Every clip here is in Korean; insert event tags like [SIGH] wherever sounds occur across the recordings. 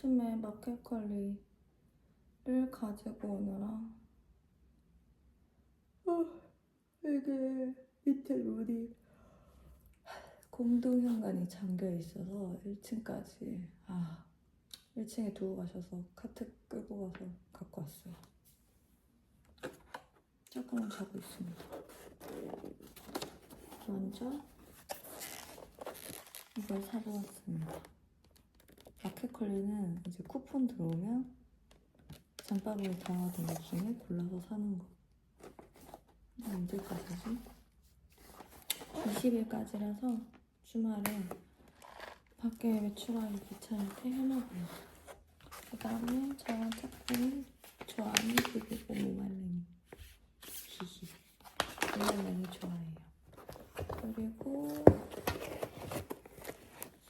아침에 마켓컬리를 가지고 오느라 어, 이게 밑에 문이 공동 현관이 잠겨 있어서 1층까지 아 1층에 두고 가셔서 카트 끌고 가서 갖고 왔어요. 조금은 자고 있습니다. 먼저 이걸 사보았습니다. 마켓컬리는 이제 쿠폰 들어오면 장바구니 담아둔 것 중에 골라서 사는 거. 언제까지지? 20일까지라서 주말에 밖에 외출하기 귀찮을 때 해먹어요. 그 다음에 저랑 짝꿍이 좋아하는 비비고 무말랭이. 히히. 무말랭이 좋아해요. 그리고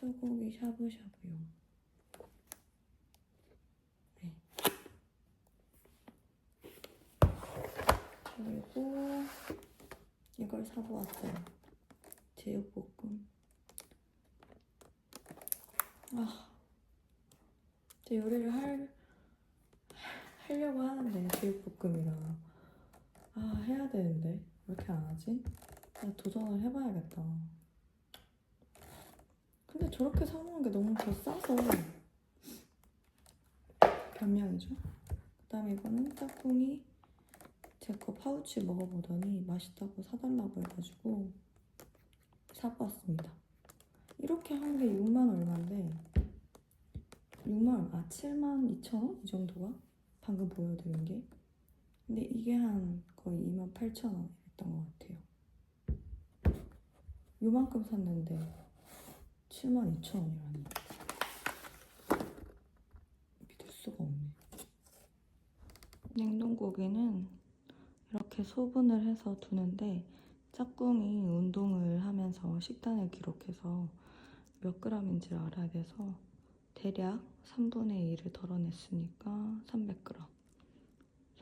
소고기 샤브샤브용. 네. 그리고 이걸 사보았어요. 제육볶음. 아, 제 요리를 할 하려고 하는데 제육볶음이랑 아 해야 되는데 왜 이렇게 안 하지? 나 도전을 해봐야겠다. 근데 저렇게 사 먹는 게 너무 더 싸서 변명이죠. 그다음에 이거는 짝꿍이 제 거 파우치 먹어보더니 맛있다고 사달라고 해가지고 사보았습니다. 이렇게 한 게 6만 얼마인데 6만 아 7만 2천 원? 이 정도가 방금 보여드린 게 근데 이게 한 거의 2만 8천 원이었던 것 같아요. 요만큼 샀는데 7만 2천 원이라니 믿을 수가 없네. 냉동 고기는 이렇게 소분을 해서 두는데 짝꿍이 운동을 하면서 식단을 기록해서 몇 그램인지를 알아야 돼서 대략 3분의 1을 덜어냈으니까 300g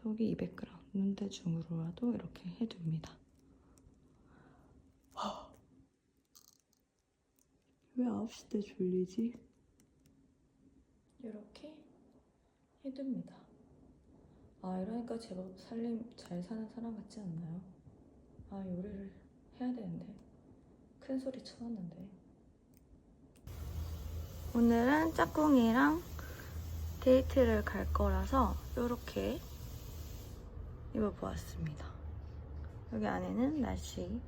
속이 200g 눈대중으로라도 이렇게 해둡니다. 왜 9시 때 졸리지? 이렇게 해둡니다. 아 이러니까 제법 살림 잘 사는 사람 같지 않나요? 아 요리를 해야 되는데 큰 소리 쳐놨는데 오늘은 짝꿍이랑 데이트를 갈 거라서 이렇게 입어보았습니다. 여기 안에는 나시를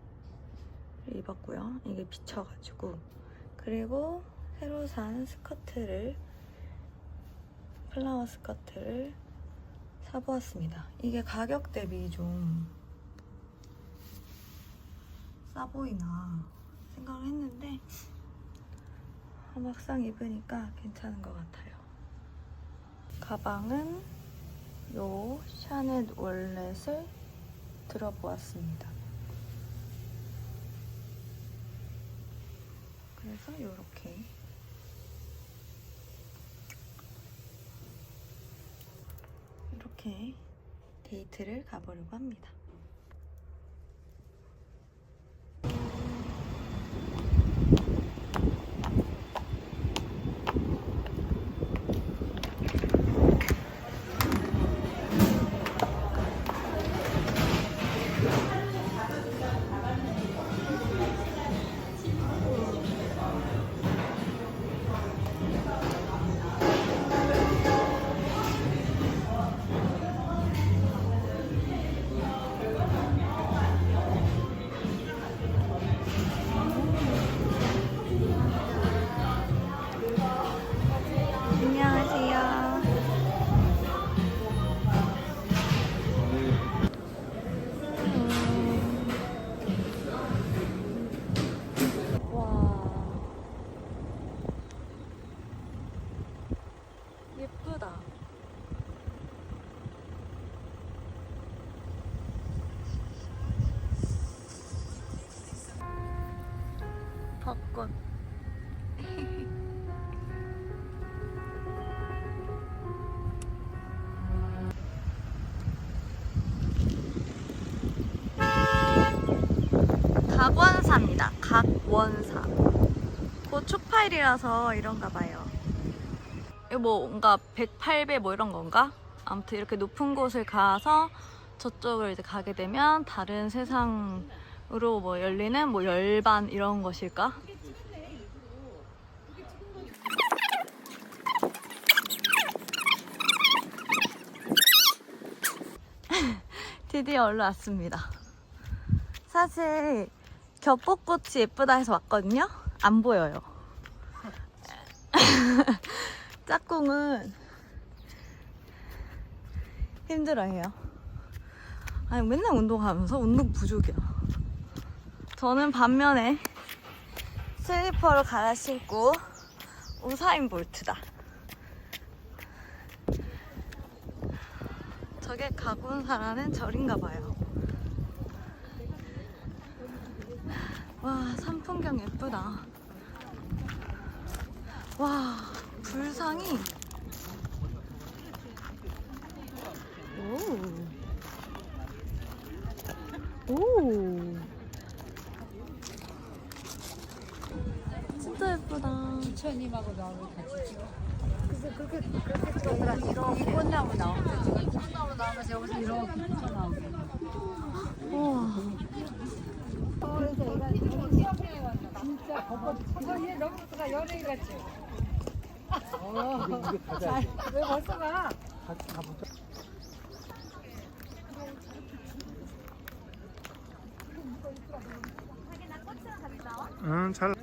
입었고요. 이게 비쳐가지고 그리고 새로 산 스커트를 플라워 스커트를 사보았습니다. 이게 가격 대비 좀 싸 보이나 생각을 했는데 막상 입으니까 괜찮은 것 같아요. 가방은 요 샤넬 월렛을 들어보았습니다. 그래서 요렇게 이렇게 데이트를 가보려고 합니다. 곧 초파일이라서 이런가 봐요. 이거 뭐 뭔가 108배 뭐 이런 건가? 아무튼 이렇게 높은 곳을 가서 저쪽을 이제 가게 되면 다른 세상으로 뭐 열리는 뭐 열반 이런 것일까? [LAUGHS] 드디어 올라왔습니다. 사실 겹벚꽃이 예쁘다 해서 왔거든요. 안 보여요. [LAUGHS] 짝꿍은 힘들어해요. 아니 맨날 운동하면서 운동 부족이야. 저는 반면에 슬리퍼를 갈아 신고 우사인 볼트다. 저게 가군사라는 절인가 봐요. 와, 산 풍경 예쁘다. 와, 불상이. 오. 오. 진짜 예쁘다. 부처님하고 나오면 같이 찍어. 그래서 그렇게 그렇게 찍었더라. 이렇게 꽃나무 나오면서 찍어. 꽃나무 나오면서 여기서 이렇게 붙어 나오게. 우와. 그래서 얘가 이거 얘 예쁘다. 연예인 같지. 어. 자, 왜 벌써 가? 응, 잘.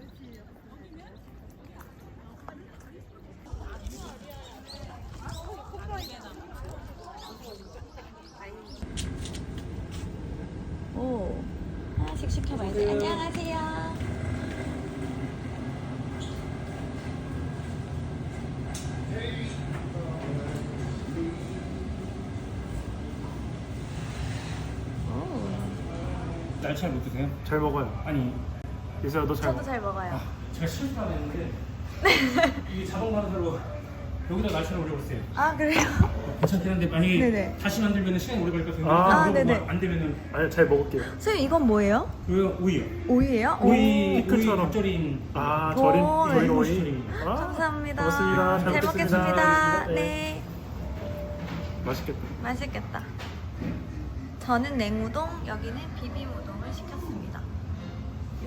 오. 하나씩 시켜봐야지. 안녕하세요. 날 잘 못 드세요? 잘 먹어요. 아니 이수야, 너잘 저도 먹어. 잘 먹어요. 제가 실수를 했는데 이게 자동 반사로 여기다 날차를 올려보세요 아, 그래요? 괜찮긴 한데 만약에 네네. 다시 만들면 시간이 오래 걸릴 것 같은데 아, 네네. 뭐안 되면은 아니, 잘 먹을게요. 선생님, 이건 뭐예요? 이거 오이요 오이예요? 오이 오이 피클처럼. 아, 오, 절인, 네. 절인 오이. 오이. 아, 감사합니다. 고맙습니다. 잘 먹겠습니다. 먹겠습니다. 네. 네. 맛있겠다. 맛있겠다. 저는 냉우동, 여기는 시켰습니다.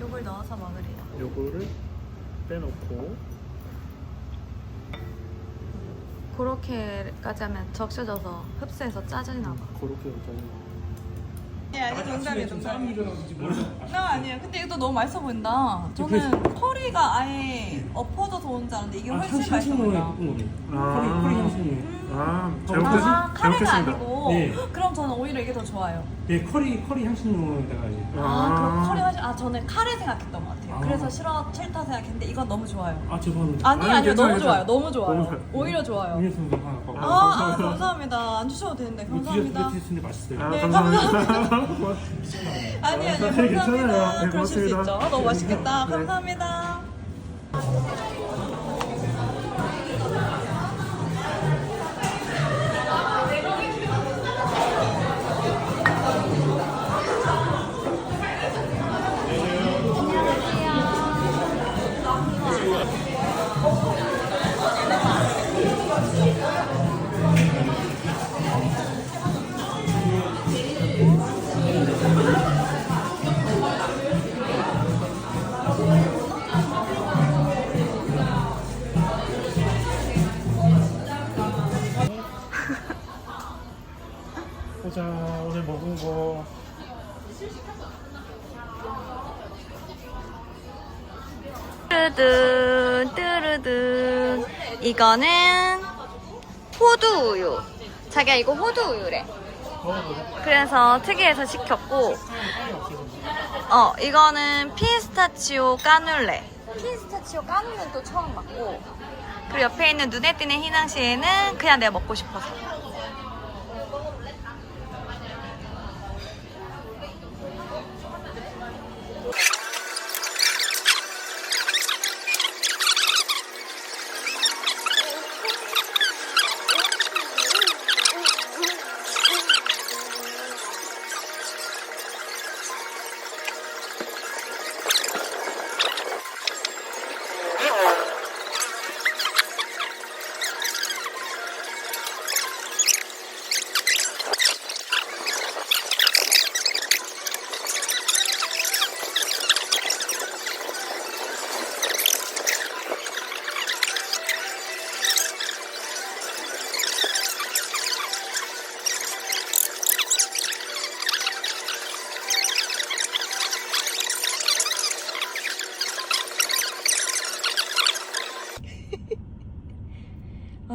요걸 넣어서 먹으래요. 요거를 빼놓고. 그렇게까지 하면 적셔져서 흡수해서 짜지나 봐. 그렇게 일단. 예, 아니 농담이에요, 머리가 나 아니에요. 근데 이것도 너무 맛있어 보인다. 저는 커리가 아예 엎어져서 온줄 알았는데 이게 아, 훨씬 맛있어 보인다. 거예요 아. 아, 잘 아, 먹겠습니다. 아, 잘 카레가 먹겠습니다. 아니고. 네. 그럼 저는 오히려 이게 더 좋아요. 네 커리 커리 향신료에다가 이제 아, 그럼 커리 맛이 아 저는 카레 생각했던 것 같아요. 아. 그래서 싫어 싫다 생각했는데 이건 너무 좋아요. 아 죄송합니다 아니 아니, 괜찮아요, 너무 좋아요. 괜찮아요. 너무 좋아요. 너무 좋아요. 오히려 좋아요. 음료수 하나 갖고 아, 와. 아, 감사합니다. 안 주셔도 되는데 감사합니다. 드시는데 맛있어요 아, 네, 감사합니다. [LAUGHS] 아니 아니요 네, 괜찮아요. 감사합니다. 네, 그러실 수 있죠. 고맙습니다. 너무 맛있겠다. 네. 감사합니다. 자, 오늘 먹은 거. 뚜르든 뚜르든 이거는 호두 우유. 자기야 이거 호두 우유래. 그래서 특이해서 시켰고 어 이거는 피스타치오 까눌레 피스타치오 까눌레는 또 처음 봤고 그리고 옆에 있는 눈에 띄는 희낭시에는 그냥 내가 먹고 싶어서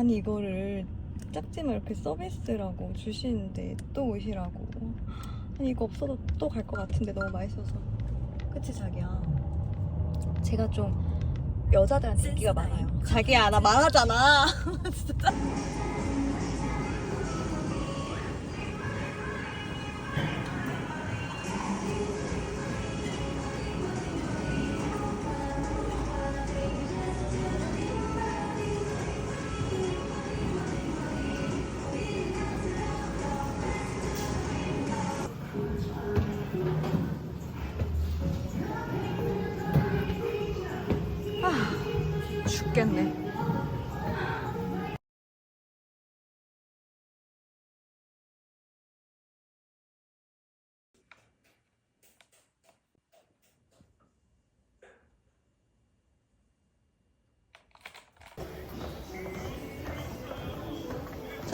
아니 이거를 짝지만 이렇게 서비스라고 주시는데 또 오시라고. 아니 이거 없어도 또 갈 것 같은데 너무 맛있어서. 그치 자기야. 제가 좀 여자들한테 인기가 많아요. 자기야 나 말하잖아. [LAUGHS] 진짜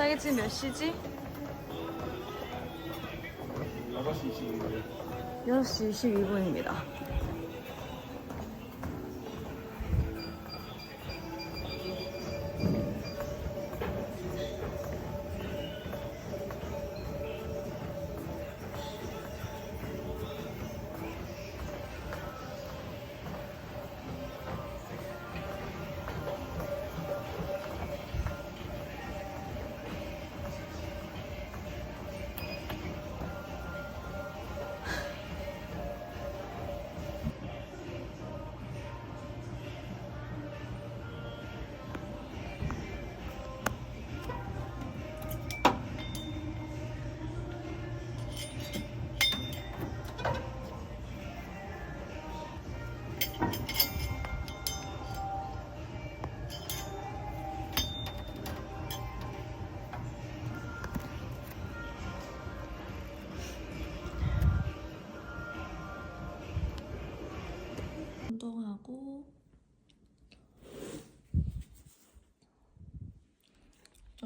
자기 지금 몇 시지? 6시 22분 6시 22분입니다.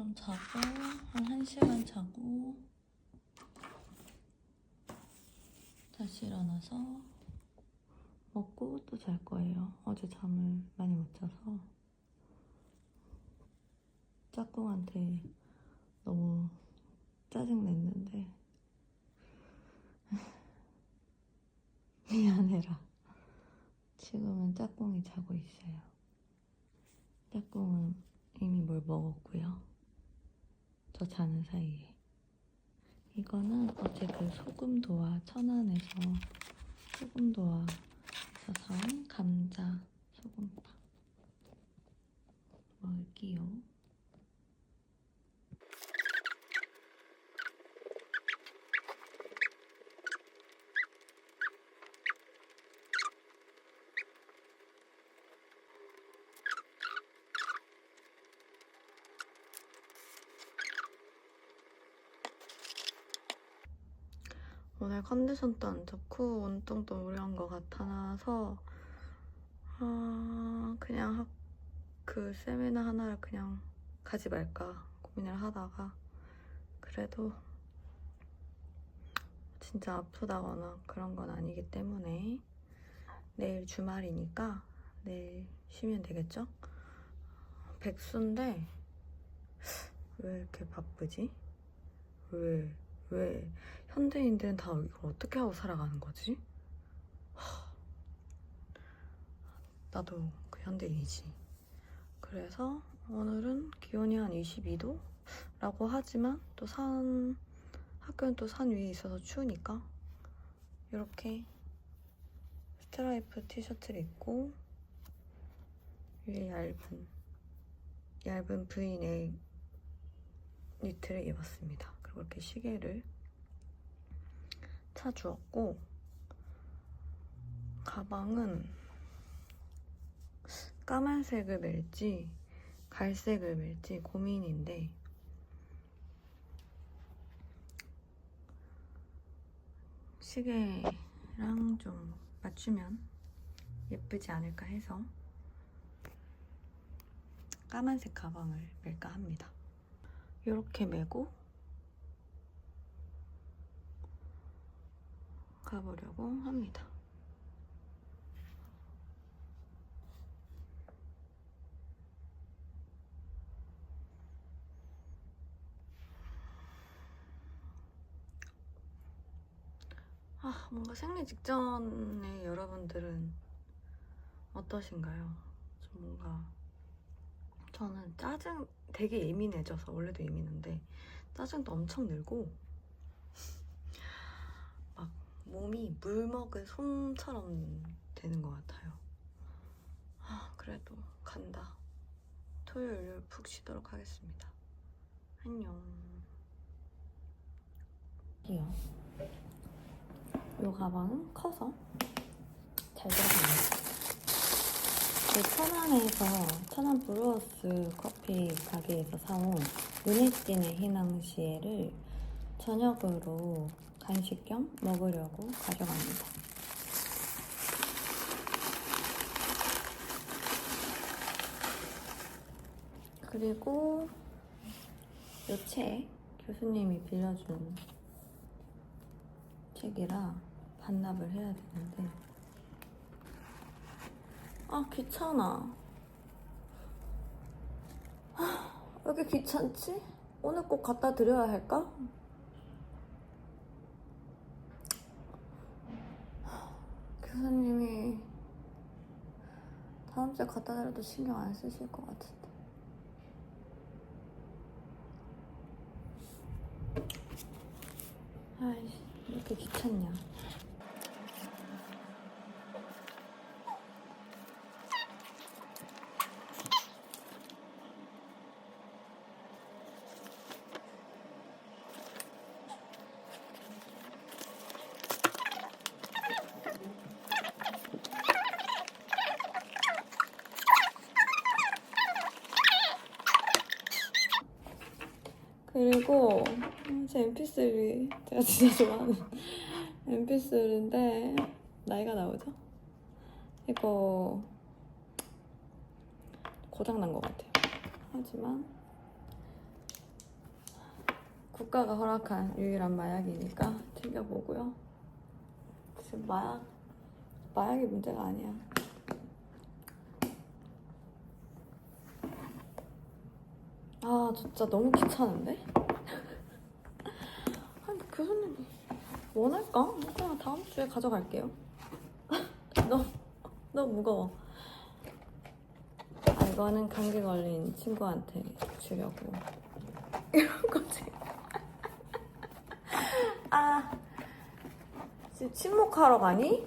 좀 자고 한 1시간 자고 다시 일어나서 먹고 또 잘 거예요. 어제 잠을 많이 못 자서 짝꿍한테 너무 짜증 냈는데 [LAUGHS] 미안해라. 지금은 짝꿍이 자고 있어요. 짝꿍은 이미 뭘 먹었고요. 저 자는 사이에. 이거는 어제 그 소금도와 천안에서 소금도와에서 사온 감자 소금빵. 먹을게요. 오늘 컨디션도 안 좋고 운동도 오래 한 것 같아서 아 그냥 학, 그 세미나 하나를 그냥 가지 말까 고민을 하다가 그래도 진짜 아프다거나 그런 건 아니기 때문에 내일 주말이니까 내일 쉬면 되겠죠? 백수인데 왜 이렇게 바쁘지? 왜, 왜 현대인들은 다 이걸 어떻게 하고 살아가는 거지? 하, 나도 그 현대인이지. 그래서 오늘은 기온이 한 22도 라고 하지만 또 산, 학교는 또 산 위에 있어서 추우니까 이렇게 스트라이프 티셔츠를 입고 위에 얇은 얇은 브이넥 니트를 입었습니다. 이렇게 시계를 차주었고 가방은 까만색을 멜지 갈색을 멜지 고민인데 시계랑 좀 맞추면 예쁘지 않을까 해서 까만색 가방을 멜까 합니다. 이렇게 메고 가보려고 합니다. 아, 뭔가 생리 직전에 여러분들은 어떠신가요? 좀 뭔가 저는 짜증 되게 예민해져서 원래도 예민한데 짜증도 엄청 늘고 몸이 물 먹은 솜처럼 되는 것 같아요. 아, 그래도 간다. 토요일 푹 쉬도록 하겠습니다. 안녕. 이요. 이 가방은 커서 잘 들어갑니다. 그 천안에서 천안 브루어스 커피 가게에서 사온 은혜진의 희낭시에를 저녁으로 간식 겸 먹으려고 가져갑니다. 그리고 이책 교수님이 빌려준 책이라 반납을 해야 되는데 아 귀찮아 아, 왜 이렇게 귀찮지? 오늘 꼭 갖다 드려야 할까? 교수님이 다음 주에 갖다 드려도 신경 안 쓰실 것 같은데. 아이씨 왜 이렇게 귀찮냐 그리고 음, 제 MP3 제가 진짜 좋아하는 [LAUGHS] MP3인데 나이가 나오죠? 이거 고장 난 것 같아요. 하지만 국가가 허락한 유일한 마약이니까 챙겨보고요. 지금 마약 마약이 문제가 아니야. 아 진짜 너무 귀찮은데? 아니 교수님이 원할까? 그냥 다음 주에 가져갈게요. [LAUGHS] 너무 너무 무거워. 아 이거는 감기 걸린 친구한테 주려고. [LAUGHS] 이런 거지. [LAUGHS] 아 지금 침묵하러 가니?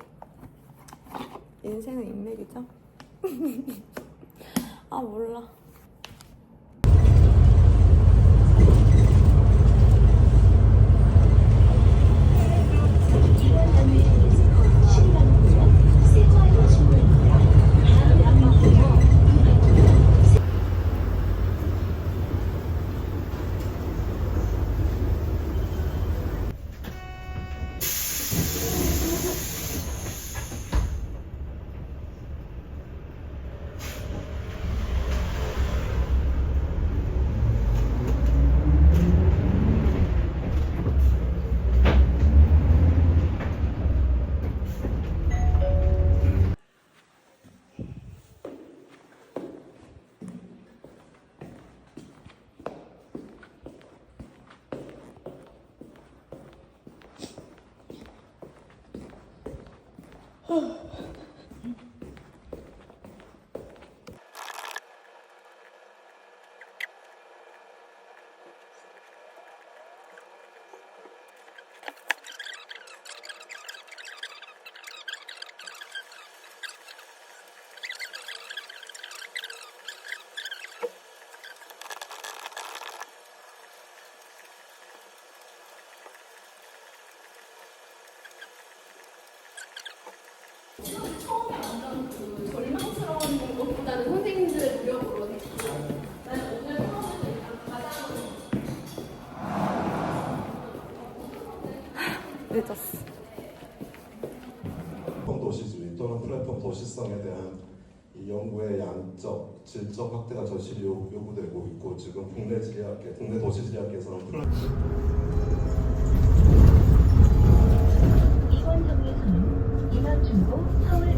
인생은 인맥이죠? 아 몰라 늦었어. 플랫폼 도시주의 또는 플랫폼 도시성에 대한 이 연구의 양적, 질적 확대가 절실히 요- 요구되고 있고 지금 국내 지리학계, 국내 도시 지리학계에서는 플랫- 이번 정류소는 인원중고 서울